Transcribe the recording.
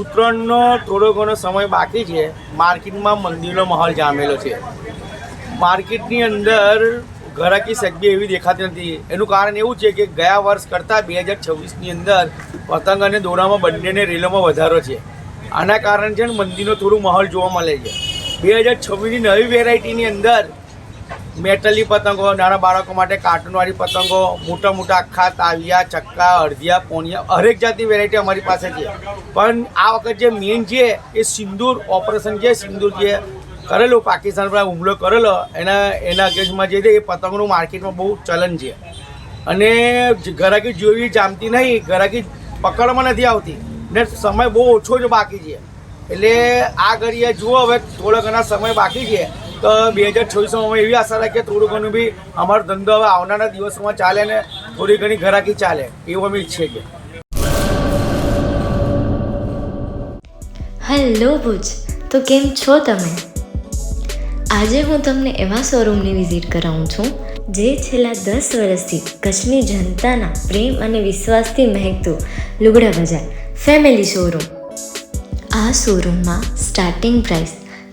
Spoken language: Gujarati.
ઉત્તરાયણનો થોડો ઘણો સમય બાકી છે. માર્કેટમાં મંદિરનો માહોલ જામેલો છે. માર્કેટની અંદર ઘરાકી સગી એવી દેખાતી નથી. એનું કારણ એવું છે કે ગયા વર્ષ કરતાં બે હજાર છવ્વીસની અંદર પતંગ અને દોરામાં બંનેને રેલોમાં વધારો છે. આના કારણે છે ને મંદિરનો થોડું માહોલ જોવા મળે છે. બે હજાર છવ્વીસની નવી વેરાયટીની અંદર મેટલી પતંગો, નાના બાળકો માટે કાર્ટૂનવાળી પતંગો, મોટા મોટા આખા તાવિયા ચક્કા, અડધિયા પોણિયા હરેક જાતની વેરાયટી અમારી પાસે છે. પણ આ વખત જે મેઇન છે એ સિંદૂર ઓપરેશન છે સિંદૂર જે કરેલું, પાકિસ્તાન પર હુમલો કરેલો, એના એના અગેન્સ્ટમાં જે છે એ પતંગનું માર્કેટમાં બહુ ચલન છે. અને ઘરાકી જોવી જામતી નહીં, ઘરાકી પકડમાં નથી આવતી. ને સમય બહુ ઓછો જ બાકી છે. એટલે આ ઘડીએ જુઓ હવે થોડા ઘણા સમય બાકી છે. તો બે હજાર છવ્વીસમાં અમે એવી આશા રાખીએ થોડું ઘણું બી અમારો ધંધો હવે આવનારા દિવસોમાં ચાલે ને થોડી ઘણી ઘરાકી ચાલે, એવું અમે ઈચ્છીએ છીએ. હેલો ભુજ, તો કેમ છો તમે? આજે હું તમને એવા શોરૂમની વિઝિટ કરાવું છું, જે છેલ્લા દસ વર્ષથી કચ્છની જનતાના પ્રેમ અને વિશ્વાસથી મહેકતું લુગડા બજાર ફેમિલી શોરૂમ આ શોરૂમમાં સ્ટાર્ટિંગ પ્રાઇસ